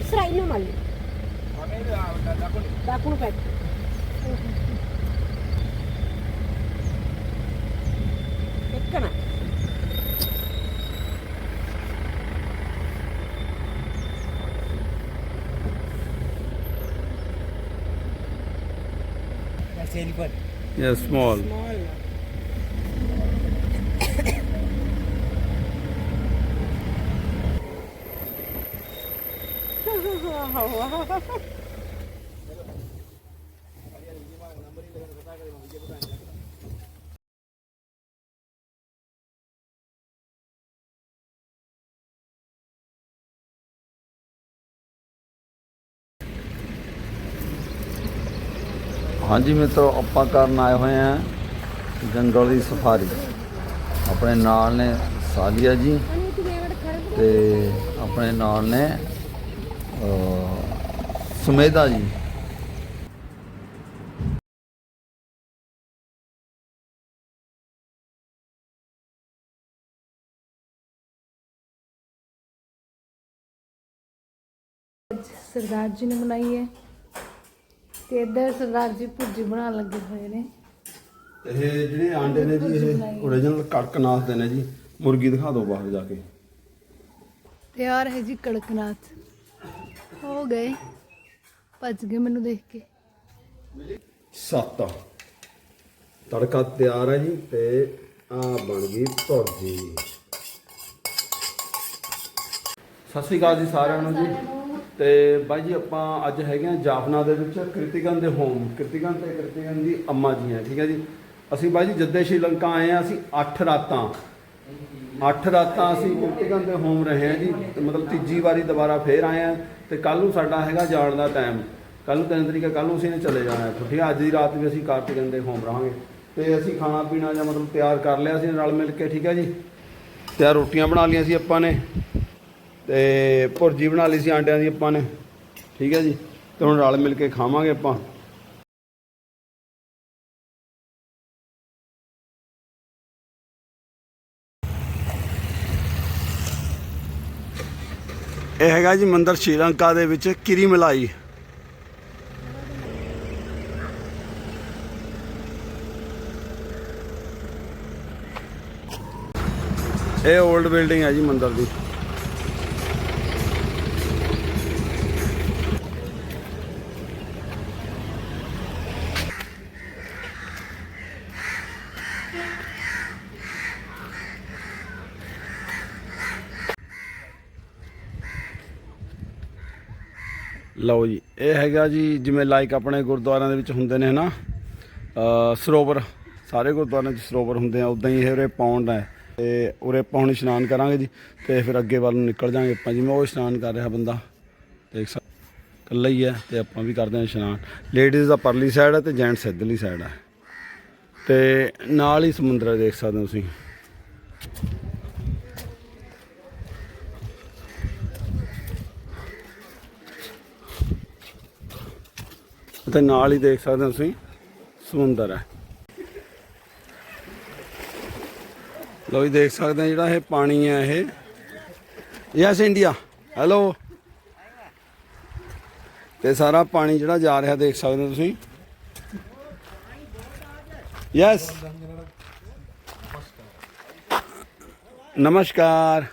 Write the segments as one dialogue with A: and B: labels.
A: ಇಸ್ರಾಯಿಲ್ ಮಲ್ಲಿ ದಾಕುಣ
B: ಪ್ಯಾಕ್ ಎಕ್ಕಣ
C: Yeah, small.
A: small.
C: ਆਹੋ ਹਾਂਜੀ ਮਿੱਤਰੋ, ਆਪਾਂ ਕਰਨ ਆਏ ਹੋਏ ਆ ਜੰਗਲ ਦੀ ਸਫਾਰੀ। ਆਪਣੇ ਨਾਲ ਨੇ ਸਾਲੀਆ ਜੀ ਤੇ ਆਪਣੇ ਨਾਲ ਨੇ ਸੁਮੇਧਾ ਜੀ।
D: ਸਰਦਾਰ ਜੀ ਨੇ ਬਣਾਈ ਹੈ ਤੇ ਇੱਧਰ ਸਰਦਾਰ ਜੀ ਭੁਰਜੀ ਬਣਾਉਣ ਲੱਗੇ ਹੋਏ ਨੇ।
C: ਇਹ ਜਿਹੜੇ ਆਂਡੇ ਨੇ ਜੀ ਇਹ ਓਰੀਜਨਲ ਕੜਕਨਾਥ ਦੇ ਨੇ ਜੀ। ਮੁਰਗੀ ਦਿਖਾ ਦਿਓ ਬਾਹਰ ਜਾ ਕੇ।
D: ਤਿਆਰ ਹੈ ਜੀ ਕੜਕਨਾਥ। ਹੋ ਗਏ। ਭੱਜ ਗਏ ਮੈਨੂੰ ਦੇਖ ਕੇ।
C: ਸੱਤ। ਤੜਕਾ ਤਿਆਰ ਹੈ ਜੀ ਤੇ ਆ ਬਣ ਗਈ ਭੁਰਜੀ। ਸਤਿ ਸ਼੍ਰੀ ਅਕਾਲ ਜੀ ਸਾਰਿਆਂ ਨੂੰ ਜੀ। ਤੇ ਬਾਈ ਜੀ ਆਪਾਂ ਅੱਜ ਹੈਗੇ ਆ ਜਾਫਨਾ ਦੇ ਵਿੱਚ ਕ੍ਰਿਤਿਕਨ ਦੇ ਹੋਮ। ਕ੍ਰਿਤਿਕਨ ਤੇ ਕ੍ਰਿਤਿਕਨ ਦੀ ਅੰਮਾ ਜੀ ਹੈ, ਠੀਕ ਹੈ ਜੀ। ਅਸੀਂ ਬਾਈ ਜੀ ਜੱਦੇ ਸ਼੍ਰੀਲੰਕਾ ਆਏ ਆ ਅਸੀਂ 8 ਰਾਤਾਂ ਅੱਠ ਰਾਤਾਂ ਅਸੀਂ ਕ੍ਰਿਤਿਕਨ ਦੇ ਹੋਮ ਰਹੇ ਆ ਜੀ, ਤੇ ਮਤਲਬ ਤੀਜੀ ਵਾਰੀ ਦੁਬਾਰਾ ਫੇਰ ਆਏ ਆ ਤੇ ਕੱਲ ਨੂੰ ਸਾਡਾ ਹੈਗਾ ਜਾਣ ਦਾ ਟਾਈਮ ਕੱਲ ਨੂੰ ਤਿੰਨ ਤਰੀਕਾ ਕੱਲ ਨੂੰ ਅਸੀਂ ਨੇ ਚਲੇ ਜਾਣਾ ਹੈ ਠੀਕ ਹੈ ਅੱਜ ਦੀ ਰਾਤ ਵੀ ਅਸੀਂ ਕਾਰਤਿਕਨ ਦੇ ਹੋਮ ਰਹਾਂਗੇ। ਤੇ ਅਸੀਂ ਖਾਣਾ ਪੀਣਾ ਜਾਂ ਮਤਲਬ ਤਿਆਰ ਕਰ ਲਿਆ ਸੀ, ਰਲ ਮਿਲ ਕੇ, ਠੀਕ ਹੈ ਜੀ? ਤਿਆਰ ਰੋਟੀਆਂ ਬਣਾ ਲਈਆਂ ਸੀ ਆਪਾਂ ਨੇ, ਤੇ ਭੁਰਜੀ ਬਣਾ ਲਈ ਸੀ ਆਂਡਿਆਂ ਦੀ ਆਪਾਂ ਨੇ, ਠੀਕ ਹੈ ਜੀ? ਤੇ ਹੁਣ ਰਲ ਮਿਲ ਕੇ ਖਾਵਾਂਗੇ ਆਪਾਂ। ਇਹ ਹੈਗਾ ਜੀ ਮੰਦਰ ਸ਼੍ਰੀਲੰਕਾ ਦੇ ਵਿੱਚ ਕਿਰੀ ਮਲਾਈ। ਇਹ 올ਡ ਬਿਲਡਿੰਗ ਹੈ ਜੀ ਮੰਦਰ ਦੀ। ਲਓ ਜੀ, ਇਹ ਹੈਗਾ ਜੀ, ਜਿਵੇਂ ਲਾਈਕ ਆਪਣੇ ਗੁਰਦੁਆਰਿਆਂ ਦੇ ਵਿੱਚ ਹੁੰਦੇ ਨੇ ਹਨਾ ਅ ਸਰੋਵਰ, ਸਾਰੇ ਗੁਰਦੁਆਰਿਆਂ 'ਚ ਸਰੋਵਰ ਹੁੰਦੇ ਆ ਉਦਾਂ ਹੀ ਇਹ ਉਰੇ ਪੌਂਡ ਹੈ, ਤੇ ਉਰੇ ਆਪਾਂ ਹੁਣ ਇਸ਼ਨਾਨ ਕਰਾਂਗੇ ਜੀ, ਤੇ ਫਿਰ ਅੱਗੇ ਵੱਲ ਨੂੰ ਨਿਕਲ ਜਾਾਂਗੇ ਆਪਾਂ, ਜਿਵੇਂ ਉਹ ਇਸ਼ਨਾਨ ਕਰ ਰਿਹਾ ਬੰਦਾ, ਦੇਖ ਸਕ, ਇਕੱਲਾ ਹੀ ਹੈ, ਤੇ ਆਪਾਂ ਵੀ ਕਰਦੇ ਹਾਂ ਇਸ਼ਨਾਨ। ਲੇਡੀਜ਼ ਦਾ ਪਰਲੀ ਸਾਈਡ ਹੈ ਤੇ ਜੈਂਟਸ ਇੱਧਰਲੀ ਸਾਈਡ ਹੈ। ਤੇ ਨਾਲ ਹੀ ਸਮੁੰਦਰ ਦੇਖ ਸਕਦੇ ਹੋ ਤੁਸੀਂ। ਤੇ ਨਾਲ ਹੀ ਦੇਖ ਸਕਦੇ ਹੋ ਤੁਸੀਂ, ਸਮੁੰਦਰ ਹੈ। ਲੋ ਜੀ, ਦੇਖ ਸਕਦੇ ਹੋ ਜਿਹੜਾ ਇਹ ਪਾਣੀ ਹੈ ਇਹ। Yes, India. ਹੈਲੋ। ਤੇ ਸਾਰਾ ਪਾਣੀ ਜਿਹੜਾ ਜਾ ਰਿਹਾ, ਦੇਖ ਸਕਦੇ ਹੋ ਤੁਸੀਂ। ਯੈਸ। ਨਮਸਕਾਰ।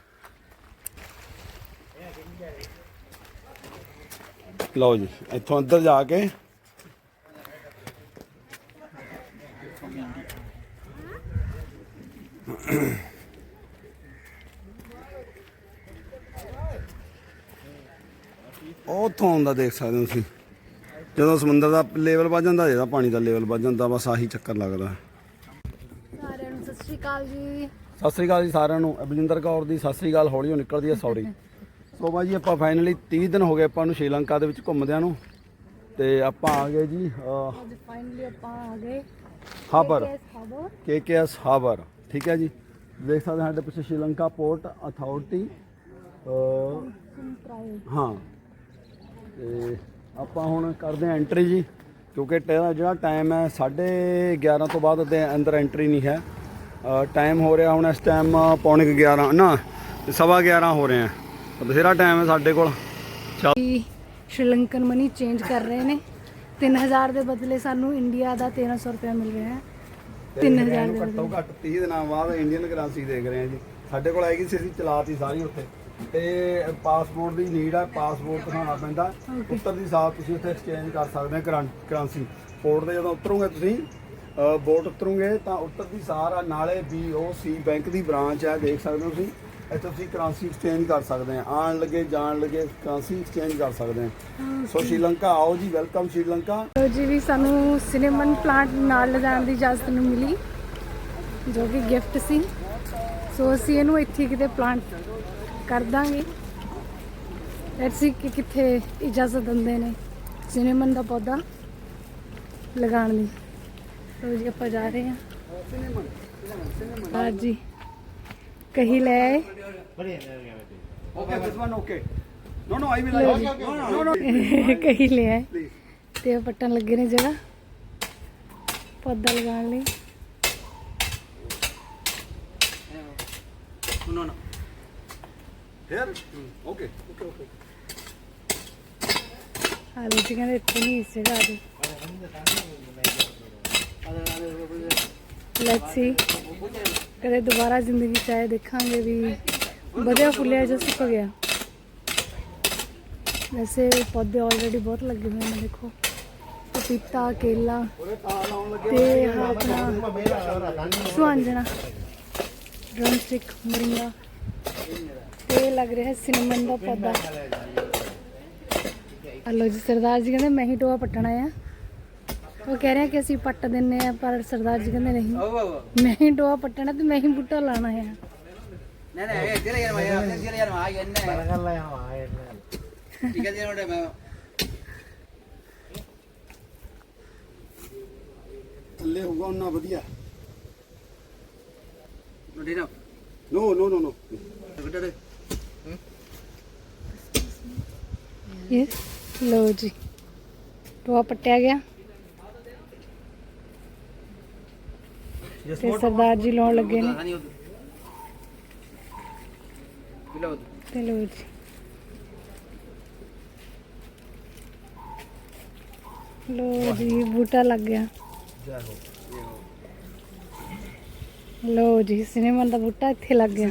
C: ਲਓ ਜੀ, ਇੱਥੋਂ ਅੰਦਰ ਜਾ ਕੇ ਆਉਂਦਾ ਦੇਖ ਸਕਦੇ ਹੋ ਤੁਸੀਂ। ਜਦੋਂ ਸਮੁੰਦਰ ਦਾ ਲੈਵਲ ਵੱਧ ਜਾਂਦਾ ਇਹਦਾ ਪਾਣੀ ਦਾ ਲੈਵਲ ਵੱਧ ਜਾਂਦਾ ਬਸ ਆਹੀ ਚੱਕਰ ਲੱਗਦਾ।
D: ਸਾਰਿਆਂ ਨੂੰ ਸਤਿ ਸ਼੍ਰੀ ਅਕਾਲ ਜੀ।
C: ਸਤਿ ਸ੍ਰੀ ਅਕਾਲ ਜੀ ਸਾਰਿਆਂ ਨੂੰ। ਅਬਲਿੰਦਰ ਕੌਰ ਦੀ ਸਤਿ ਸ੍ਰੀ ਅਕਾਲ ਹੌਲੀ ਹੌਲੀ ਨਿਕਲਦੀ ਹੈ ਸੌਰੀ ਸੋ ਬਾਈ ਜੀ ਆਪਾਂ ਫਾਈਨਲੀ 30 ਦਿਨ ਹੋ ਗਏ ਆਪਾਂ ਨੂੰ ਸ਼੍ਰੀਲੰਕਾ ਦੇ ਵਿੱਚ ਘੁੰਮਦਿਆਂ ਨੂੰ। ਤੇ ਆਪਾਂ ਆ ਗਏ ਜੀ
D: ਅੱਜ ਫਾਈਨਲੀ ਆਪਾਂ ਆ ਗਏ।
C: ਹਾਬਰ
D: ਖਬਰ
C: ਕੇਕੇਐਸ ਹਾਬਰ ਠੀਕ ਹੈ ਜੀ। ਦੇਖ ਸਕਦੇ ਹਾਂ ਸਾਡੇ ਪਿੱਛੇ ਸ਼੍ਰੀਲੰਕਾ ਪੋਰਟ ਅਥਾਰਟੀ ਹਾਂ। ਤੇ ਆਪਾਂ ਹੁਣ ਕਰਦੇ ਹਾਂ ਐਂਟਰੀ ਜੀ ਕਿਉਂਕਿ ਜਿਹੜਾ ਟਾਈਮ ਹੈ 11:30 ਤੋਂ ਬਾਅਦ ਦੇ ਅੰਦਰ ਐਂਟਰੀ ਨਹੀਂ ਹੈ। ਟਾਈਮ ਹੋ ਰਿਹਾ ਹੁਣ ਇਸ ਟਾਈਮ ਪੌਣੇ ਕੁ 11 ਨਾ ਸਵਾ 11 ਹੋ ਰਹੇ ਆ ਬਥੇਰਾ ਟਾਈਮ ਹੈ ਸਾਡੇ ਕੋਲ।
D: ਸ਼੍ਰੀਲੰਕਨ ਮਨੀ ਚੇਂਜ ਕਰ ਰਹੇ ਨੇ। 3000 ਦੇ ਬਦਲੇ ਸਾਨੂੰ ਇੰਡੀਆ ਦਾ 1300 ਰੁਪਏ ਮਿਲ ਰਿਹਾ ਹੈ। 3000 ਦੇ
C: ਘੱਟੋ ਘੱਟ 30 ਦਿਨਾਂ ਬਾਅਦ ਇੰਡੀਅਨ ਕਰੰਸੀ ਦੇਖ ਰਹੇ ਹਾਂ ਜੀ। ਸਾਡੇ ਕੋਲ ਆਏਗੀ ਸੀ ਅਸੀਂ ਚਲਾਤੀ ਸਾਰੀ ਉੱਥੇ। ਤੇ ਪਾਸਪੋਰਟ ਦੀ ਨੀਡ ਹੈ ਪਾਸਪੋਰਟ ਦਿਖਾਉਣਾ ਪੈਂਦਾ. ਉੱਤਰ ਦੀ ਸਾਥ ਤੁਸੀਂ ਉੱਥੇ ਐਕਸਚੇਂਜ ਕਰ ਸਕਦੇ ਹੋ ਕਰੰਸੀ ਪੋਰਟ ਤੇ ਜਦੋਂ ਉਤਰੋਗੇ ਤੁਸੀਂ ਬੋਟ ਉਤਰੋਗੇ ਤਾਂ ਉੱਤਰ ਦੀ ਸਾਰਾ ਨਾਲੇ BOC ਬੈਂਕ ਦੀ ਬ੍ਰਾਂਚ ਹੈ ਦੇਖ ਸਕਦੇ ਹੋ ਤੁਸੀਂ। ਇੱਥੇ ਤੁਸੀਂ ਕਰੰਸੀ ਐਕਸਚੇਂਜ ਕਰ ਸਕਦੇ ਆ। ਆਉਣ ਲੱਗੇ ਜਾਣ ਲੱਗੇ ਕਰੰਸੀ ਐਕਸਚੇਂਜ ਕਰ ਸਕਦੇ ਆ। ਸੋ ਸ਼੍ਰੀਲੰਕਾ ਆਓ ਜੀ ਵੈਲਕਮ ਸ਼੍ਰੀਲੰਕਾ।
D: ਲੋ ਜੀ ਵੀ ਸਾਨੂੰ ਸਿਨੇਮਨ ਪਲਾਂਟ ਨਾਲ ਲਿਜਾਣ ਦੀ ਇਜਾਜ਼ਤ ਨੂੰ ਮਿਲੀ ਜੋ ਕਿ ਗਿਫਟ ਸੀ। ਸੋ ਅਸੀਂ ਇਹਨੂੰ ਇੱਥੇ ਕਿਤੇ ਪਲਾਂਟ ਕਰ ਦਾਂਗੇ। ਲੈਟਸ ਸੀ ਕਿ ਕਿੱਥੇ ਇਜਾਜ਼ਤ ਦਿੰਦੇ ਨੇ। ਸਿਨੇਮਨ ਦਾ ਪੌਦਾ ਲਗਾਉਣ ਦੀ ਲੋ ਜੀ ਆਪਾਂ ਜਾ ਰਹੇ ਹਾਂ। ਹਾਂ ਜੀ ਕਹੀ ਲੈ ਆਏ।
C: Okay this one okay no no I will no no
D: ਕਹੀ ਲੈ ਆਏ। ਤੇ ਪੱਟਣ ਲੱਗੇ ਨੇ ਜਗ੍ਹਾ। ਪੌਦਾ ਲਗਾਉਣ ਲਈ।
C: No, no.
D: ਜੀ ਕਹਿੰਦੇ ਇੱਥੇ ਨਹੀਂ ਇਸ ਜਗ੍ਹਾ ਦੇ ਲੈਟਸ ਸੀ ਕਦੇ ਦੁਬਾਰਾ ਜ਼ਿੰਦਗੀ ਚ ਆਏ ਦੇਖਾਂਗੇ ਵੀ ਵਧਿਆ ਫੁੱਲਿਆ ਜਿਹਾ ਸੁੱਕ ਗਿਆ। ਵੈਸੇ ਪੌਦੇ ਆਲਰੇਡੀ ਬਹੁਤ ਲੱਗੇ ਹੋਏ ਨੇ ਦੇਖੋ। ਪਪੀਤਾ ਕੇਲਾ
C: ਤਾਂ
D: ਆਪਣਾ ਸੁਹਾਂਜਣਾ। Drum stick ਮਰਿੰਗਾ। ਇਹ ਲੱਗ ਰਿਹਾ ਸਿਨਮਨ ਦਾ ਪੌਦਾ। ਹਲੋ ਜੀ ਸਰਦਾਰ ਜੀ ਕਹਿੰਦੇ ਮੈਂ ਹੀ ਟੋਆ ਪੱਟਣਾ ਆ। ਉਹ ਕਹਿ ਰਿਹਾ ਕਿ ਅਸੀਂ ਪੱਟ ਦਿੰਨੇ ਆ ਪਰ ਸਰਦਾਰ ਜੀ ਕਹਿੰਦੇ ਨਹੀਂ। ਮੈਂ ਹੀ ਟੋਆ ਪੱਟਣਾ ਤੇ ਮੈਂ ਹੀ ਬੂਟਾ ਲਾਣਾ ਆ।
C: ਥੱਲੇ ਹੋਊਗਾ ਉਹਨਾਂ ਵਧੀਆ। ਨੋ। ਨੋ ਨੋ ਨੋ
D: ਇਹ ਲੋ ਜੀ ਟੋਆ ਪੱਟਿਆ ਗਿਆ। ਤੇ ਸਰਦਾਰ ਜੀ ਲਾਉਣ ਲੱਗੇ ਨੇ। ਤੇ ਲੋ ਜੀ। ਲੋ ਜੀ ਬੂਟਾ ਲੱਗ ਗਿਆ। ਲੋ ਜੀ ਸਿਨੇਮਨ ਦਾ ਬੂਟਾ ਇੱਥੇ ਲੱਗ ਗਿਆ।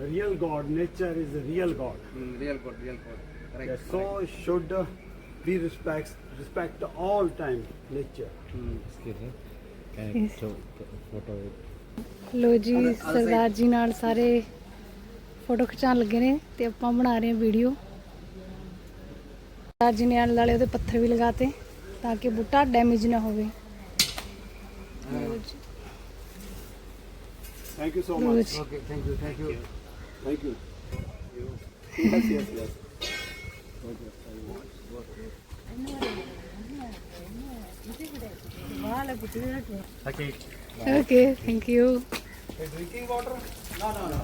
C: Real God. Nature is the real God.
A: real good, real good. Correct.
C: Yes, so should uh, we respect respect all time nature.
B: Excuse me. Can
D: Yes.
B: show the photo?
D: ਲੋ ਜੀ ਸਰਦਾਰ ਜੀ ਨਾਲ ਸਾਰੇ ਫੋਟੋ ਖਿਚਾਉਣ ਲੱਗੇ ਨੇ ਤੇ ਆਪਾਂ ਬਣਾ ਰਹੇ ਹਾਂ ਵੀਡੀਓ ਸਰਦਾਰ ਜੀ ਨੇ ਆਲੇ ਦੁਆਲੇ ਉਹਦੇ ਪੱਥਰ ਵੀ ਲਗਾਤੇ ਤਾਂ ਕਿ ਬੂਟਾ ਡੈਮੇਜ ਨਾ ਹੋਵੇ ਲਓ ਜੀ,
C: Thank you so
D: ਲਓ
C: much.
D: ਜੀ।
A: Okay, thank you, thank you.
C: Thank you. Yes, yes, yes.
B: Okay.
D: Okay thank you
C: Hey, drinking water? No, no, no.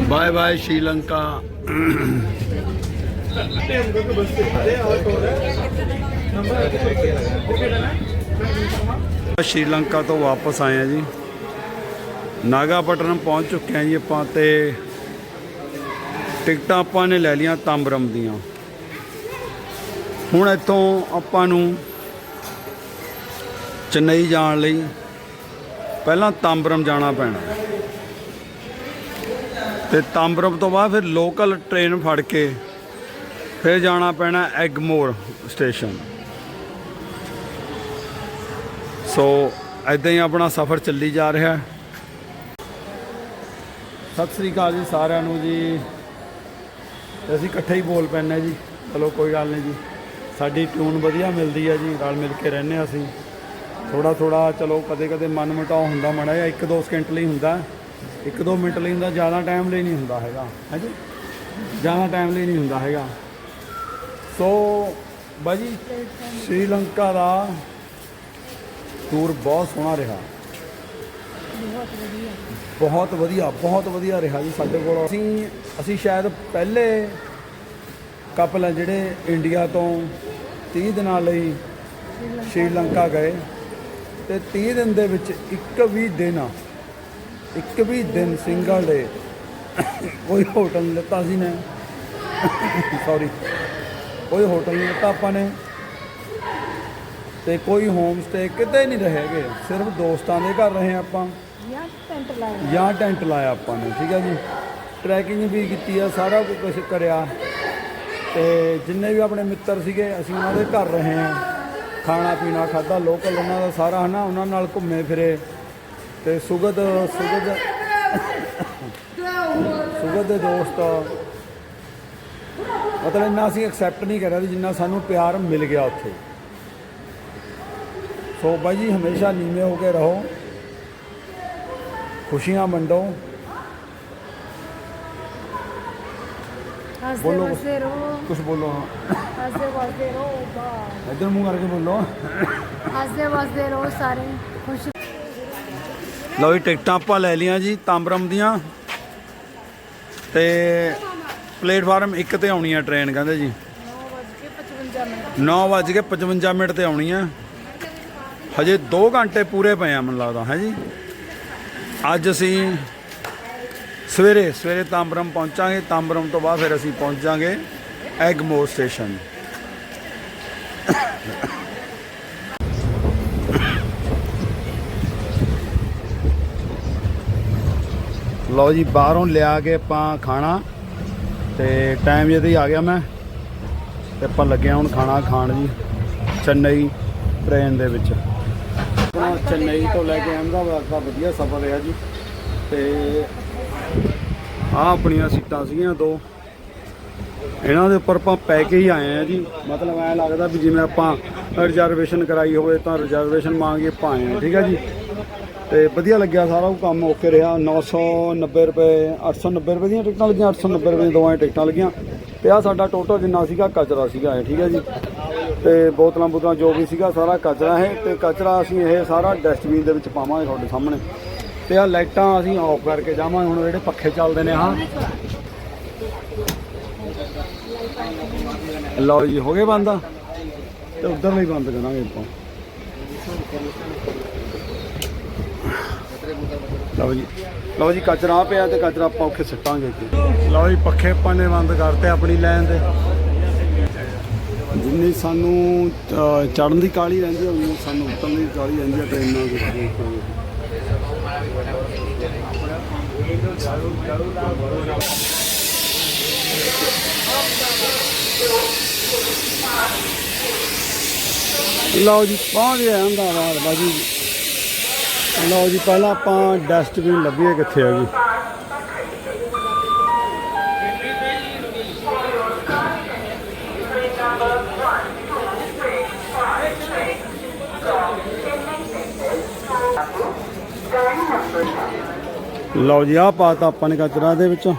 C: Bye bye Sri Lanka. Sri Lanka ਤੋਂ ਵਾਪਸ ਆਏ ਆ ਜੀ। ਨਾਗਾਪਟਨਮ ਪਹੁੰਚ ਚੁੱਕੇ ਆ ਜੀ ਆਪਾਂ ਤੇ ਟਿਕਟਾਂ ਆਪਾਂ ਨੇ ਲੈ ਲੀਆਂ ਤਾਂਬਰਮ ਦੀਆਂ। ਹੁਣ ਇੱਥੋਂ ਆਪਾਂ ਨੂੰ ਚੇਨਈ ਜਾਣ ਲਈ ਪਹਿਲਾਂ ਤਾਂਬਰਮ ਜਾਣਾ ਪੈਣਾ। ਤੇ ਤਾਂਬਰਮ ਤੋਂ ਬਾਅਦ ਫਿਰ ਲੋਕਲ ਟ੍ਰੇਨ ਫੜ ਕੇ ਫਿਰ ਜਾਣਾ ਪੈਣਾ ਐਗਮੋਰ ਸਟੇਸ਼ਨ ਸੋ ਐਦਾਂ ਹੀ ਆਪਣਾ ਸਫ਼ਰ ਚੱਲੀ ਜਾ ਰਿਹਾ। ਸਤਿ ਸ੍ਰੀ ਅਕਾਲ ਜੀ ਸਾਰਿਆਂ ਨੂੰ ਜੀ। ਅਸੀਂ ਇਕੱਠੇ ਹੀ ਬੋਲ ਪੈਂਦੇ ਜੀ। ਚਲੋ ਕੋਈ ਗੱਲ ਨਹੀਂ ਜੀ। ਸਾਡੀ ਟਿਊਨ ਵਧੀਆ ਮਿਲਦੀ ਹੈ ਜੀ, ਰਲ ਮਿਲ ਕੇ ਰਹਿੰਦੇ ਹਾਂ ਅਸੀਂ। ਥੋੜਾ ਥੋੜਾ ਚਲੋ ਕਦੇ ਕਦੇ ਮਨ ਮਟਾਓ ਹੁੰਦਾ ਮਾੜਾ ਜਿਹਾ 1-2 ਸਕਿੰਟ ਲਈ ਹੁੰਦਾ। 1-2 ਮਿੰਟ ਲਈ ਹੁੰਦਾ ਜ਼ਿਆਦਾ ਟਾਈਮ ਲਈ ਨਹੀਂ ਹੁੰਦਾ ਹੈਗਾ। ਹੈ ਜੀ ਜ਼ਿਆਦਾ ਟਾਈਮ ਲਈ ਨਹੀਂ ਹੁੰਦਾ ਹੈਗਾ। ਸੋ ਬਾਜੀ ਸ਼੍ਰੀਲੰਕਾ ਦਾ ਟੂਰ ਬਹੁਤ ਸੋਹਣਾ ਰਿਹਾ। ਬਹੁਤ ਵਧੀਆ। ਬਹੁਤ ਵਧੀਆ ਰਿਹਾ ਜੀ ਸਾਡੇ ਕੋਲ। ਅਸੀਂ ਅਸੀਂ ਸ਼ਾਇਦ ਪਹਿਲੇ ਕਪਲ ਹੈ ਜਿਹੜੇ ਇੰਡੀਆ ਤੋਂ 30 ਦਿਨਾਂ ਲਈ ਸ਼੍ਰੀਲੰਕਾ। ਗਏ ਤੇ 30 ਦਿਨ ਦੇ ਵਿੱਚ ਇੱਕ ਵੀ ਦਿਨ ਇੱਕ ਵੀ ਦਿਨ ਸਿੰਗਲ ਡੇ ਕੋਈ ਹੋਟਲ ਨਹੀਂ ਲਿੱਤਾ ਸੀ ਨੇ। ਸੌਰੀ ਕੋਈ ਹੋਟਲ ਨਹੀਂ ਲਿੱਤਾ ਆਪਾਂ ਨੇ। ਤੇ ਕੋਈ ਹੋਮ ਸਟੇ ਕਿਤੇ ਨਹੀਂ ਰਹੇਗੇ ਸਿਰਫ ਦੋਸਤਾਂ ਦੇ ਘਰ ਰਹੇ ਆਪਾਂ।
D: ਯਾ ਟੈਂਟ ਲਾਇਆ।
C: ਜਾਂ ਟੈਂਟ ਲਾਇਆ ਆਪਾਂ ਨੇ ਠੀਕ ਹੈ ਜੀ। ਟਰੈਕਿੰਗ ਵੀ ਕੀਤੀ ਆ ਸਾਰਾ ਕੁਝ ਕਰਿਆ। ਤੇ ਜਿੰਨੇ ਵੀ ਆਪਣੇ ਮਿੱਤਰ ਸੀਗੇ ਅਸੀਂ ਉਹਨਾਂ ਦੇ ਘਰ ਰਹੇ ਆ। ਖਾਣਾ ਪੀਣਾ ਖਾਦਾ ਲੋਕਲ ਉਹਨਾਂ ਦਾ ਸਾਰਾ ਹਨਾ ਉਹਨਾਂ ਨਾਲ ਘੁੰਮੇ ਫਿਰੇ। ਤੇ ਸੁਗਤ ਸੁਗਤ। ਸੁਗਤ ਦੇ ਦੋਸਤ ਮਤਲਬ ਇੰਨਾ ਅਸੀਂ ਐਕਸੈਪਟ ਨਹੀਂ ਕਰਿਆ ਜਿੰਨਾ ਸਾਨੂੰ ਪਿਆਰ ਮਿਲ ਗਿਆ ਉੱਥੇ। ਸੋ ਬਾਈ ਜੀ ਹਮੇਸ਼ਾ ਨੀਵੇਂ ਹੋ ਕੇ ਰਹੋ। ਖੁਸ਼ੀਆਂ ਵੰਡੋ। ਬੋਲੋ। ਕੁਝ ਬੋਲੋ
D: ਹੱਸਦੇ ਵਸਦੇ ਰਹੋ ਬਸ।
C: ਇੱਧਰ ਮੂੰਹ ਕਰਕੇ ਬੋਲੋ।
D: ਹੱਸਦੇ ਵਸਦੇ ਰਹੋ ਸਾਰੇ। ਖੁਸ਼
C: ਲਓ ਜੀ, ਟਿਕਟਾਂ ਆਪਾਂ ਲੈ ਲੀਆਂ ਜੀ, ਤਾਂਬਰਮ ਦੀਆਂ। ਤੇ ਪਲੇਟਫਾਰਮ 1 ਤੇ ਆਉਣੀ ਆ ਟ੍ਰੇਨ, ਕਹਿੰਦੇ ਜੀ।
D: 9:55 ਮਿੰਟ
C: 9:55 ਮਿੰਟ ਤੇ ਆਉਣੀ ਆ। ਹਜੇ 2 ਘੰਟੇ ਪੂਰੇ ਪਏ ਆ, ਮੈਨੂੰ ਲੱਗਦਾ, ਹੈ ਜੀ? ਅੱਜ ਅਸੀਂ ਸਵੇਰੇ ਸਵੇਰੇ ਤਾਂਬਰਮ ਪਹੁੰਚਾਂਗੇ। ਤਾਂਬਰਮ ਤੋਂ ਬਾਅਦ ਫਿਰ ਅਸੀਂ ਪਹੁੰਚਾਂਗੇ ਐਗਮੋਰ ਸਟੇਸ਼ਨ। ਲਓ ਜੀ, ਬਾਹਰੋਂ ਲਿਆ ਕੇ ਆਪਾਂ ਖਾਣਾ ਤੇ ਟਾਈਮ ਜੇ ਹੀ ਆ ਗਿਆ ਮੈਂ ਤੇ ਆਪਾਂ ਲੱਗੇ ਹੁਣ ਖਾਣਾ ਖਾਣ ਜੀ, ਚੰਨਈ ਟ੍ਰੇਨ ਦੇ ਵਿੱਚ। ਆਪਣਾ ਚੰਨਈ ਤੋਂ ਲੈ ਕੇ ਅਹਿਮਦਾਬਾਦ ਦਾ ਵਧੀਆ ਸਫ਼ਰ ਰਿਹਾ ਜੀ ਤੇ ਆਹ ਆਪਣੀਆਂ ਸੀਟਾਂ ਸੀਗੀਆਂ ਦੋ। ਇਹਨਾਂ ਦੇ ਉੱਪਰ ਆਪਾਂ ਪੈ ਕੇ ਹੀ ਆਏ ਆ ਜੀ। ਮਤਲਬ ਐ ਲੱਗਦਾ ਵੀ ਜਿਵੇਂ ਆਪਾਂ ਰਿਜ਼ਰਵੇਸ਼ਨ ਕਰਾਈ ਹੋਵੇ ਤਾਂ ਰਿਜ਼ਰਵੇਸ਼ਨ ਮੰਗ ਕੇ ਆਪਾਂ ਆਏ ਆ ਠੀਕ ਹੈ ਜੀ? ਤੇ ਵਧੀਆ ਲੱਗਿਆ ਸਾਰਾ ਉਹ ਕੰਮ ਓਕੇ ਰਿਹਾ। 990 ਰੁਪਏ 890 ਰੁਪਏ ਦੀਆਂ ਟਿਕਟਾਂ ਲੱਗੀਆਂ 890 ਰੁਪਏ ਦੀਆਂ ਦੋਵਾਂ ਟਿਕਟਾਂ ਲੱਗੀਆਂ। ਤੇ ਆ ਸਾਡਾ ਟੋਟਲ ਜਿੰਨਾ ਸੀਗਾ, ਕਚਰਾ ਸੀਗਾ ਇਹ, ਠੀਕ ਹੈ ਜੀ। ਤੇ ਬੋਤਲਾਂ ਬੋਤਲਾਂ ਜੋ ਵੀ ਸੀਗਾ, ਸਾਰਾ ਕਚਰਾ ਹੈ ਤੇ ਕਚਰਾ ਅਸੀਂ ਇਹ ਸਾਰਾ ਡਸਟਬਿਨ ਦੇ ਵਿੱਚ ਪਾਵਾਂਗੇ ਤੁਹਾਡੇ ਸਾਹਮਣੇ। ਤੇ ਆ ਲਾਈਟਾਂ ਅਸੀਂ ਆਫ ਕਰਕੇ ਜਾਵਾਂਗੇ। ਹੁਣ ਜਿਹੜੇ ਪੱਖੇ ਚੱਲਦੇ ਨੇ, ਹਾਂ। ਲਓ ਜੀ, ਹੋ ਗਏ ਬੰਦ? ਤੇ ਉਧਰ ਲਈ ਬੰਦ ਕਰਾਂਗੇ ਆਪਾਂ। ਲਓ ਜੀ। ਲਓ ਜੀ, ਕਚਰਾ ਪਿਆ ਤੇ ਕਚਰਾ ਆਪਾਂ ਉੱਥੇ ਸਿੱਟਾਂਗੇ ਅੱਗੇ ਲਓ ਜੀ, ਪੱਖੇ ਆਪਾਂ ਬੰਦ ਕਰਤੇ ਆਪਣੀ ਲਾਈਨ ਤੇ ਜਿੰਨੀ ਸਾਨੂੰ ਚੜਨ ਦੀ ਕਾਲੀ ਰਹਿੰਦੀ ਹੋਣੀ ਸਾਨੂੰ ਉਤਰਨ ਦੀ ਕਾਲੀ ਰਹਿੰਦੀ ਹੈ ਟ੍ਰੇਨਾਂ ਦੇ ਲਓ ਜੀ, ਪਹੁੰਚ ਗਏ ਅਹਿਮਦਾਬਾਦ ਬਾਜੀ। ਲਓ ਜੀ, ਪਹਿਲਾਂ ਆਪਾਂ ਡਸਟਬਿਨ ਲੱਭੀਏ ਕਿੱਥੇ ਆ ਜੀ। ਲਓ ਜੀ ਆ ਪਾਤਾ ਆਪਾਂ ਨੇ ਕਚਰਾ ਦੇ ਵਿੱਚੋਂ।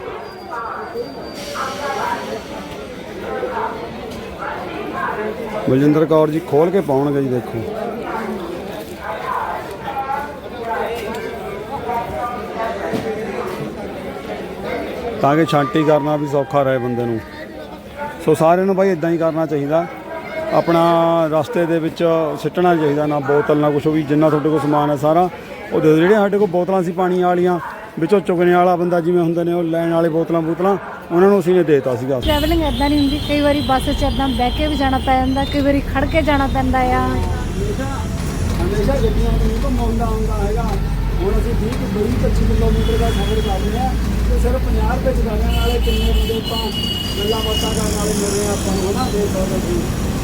C: ਬਲਜਿੰਦਰ ਕੌਰ ਜੀ ਖੋਲ ਕੇ ਪਾਉਣਗੇ ਜੀ, ਦੇਖੋ। ਤਾਂ ਕਿ ਛਾਂਟੀ ਕਰਨਾ ਵੀ ਸੌਖਾ ਰਹੇ ਬੰਦੇ ਨੂੰ। ਸੋ ਸਾਰਿਆਂ ਨੂੰ ਬਾਈ ਇਦਾਂ ਹੀ ਕਰਨਾ ਚਾਹੀਦਾ। ਆਪਣਾ ਰਸਤੇ ਦੇ ਵਿੱਚ ਸਿੱਟਣਾ ਚਾਹੀਦਾ ਨਾ ਬੋਤਲ ਨਾ ਕੁਛ ਵੀ ਜਿੰਨਾ ਤੁਹਾਡੇ ਕੋਲ ਸਮਾਨ ਹੈ ਸਾਰਾ ਉਹ ਦੇ ਦਿਓ। ਜਿਹੜੇ ਸਾਡੇ ਕੋਲ ਬੋਤਲਾਂ ਸੀ ਪਾਣੀ ਵਾਲੀਆਂ ਵਿੱਚੋਂ ਚੁਗਣੇ ਵਾਲਾ ਬੰਦਾ ਜਿਵੇਂ ਹੁੰਦੇ ਨੇ ਉਹ ਲੈਣ ਵਾਲੇ ਬੋਤਲਾਂ ਬੋਤਲਾਂ ਉਹਨਾਂ ਨੂੰ ਅਸੀਂ ਨੇ ਦੇਤਾ ਸੀਗਾ।
D: ਟਰੈਵਲਿੰਗ ਐਦਾਂ ਨਹੀਂ ਹੁੰਦੀ ਕਈ ਵਾਰੀ ਬੱਸ 'ਚ ਐਦਾਂ ਬਹਿ ਕੇ ਵੀ ਜਾਣਾ ਪੈ ਜਾਂਦਾ ਕਈ ਵਾਰੀ ਖੜ ਕੇ ਜਾਣਾ ਪੈਂਦਾ ਆ।
C: ਹਮੇਸ਼ਾ ਗੱਡੀਆਂ ਨੂੰ ਤਾਂ ਮੌਂਦਾ ਆਉਂਦਾ ਹੈਗਾ। ਹੁਣ ਅਸੀਂ 20 ਤੋਂ 20 25 ਕਿਲੋਮੀਟਰ ਦਾ ਸਫ਼ਰ ਕਰ ਰਹੇ ਹਾਂ। ਤੇ ਸਿਰਫ 50 ਰੁਪਏ ਚ ਜਾਣ ਵਾਲੇ ਕਿੰਨੇ ਬੰਦੇ ਆਪਾਂ ਗੱਲਾਂ ਬਾਤਾਂ ਕਰਨ ਵਾਲੇ ਮਿਲ ਰਹੇ ਆਪਾਂ ਨੂੰ ਹਨਾ? ਦੇ ਸਕਦੇ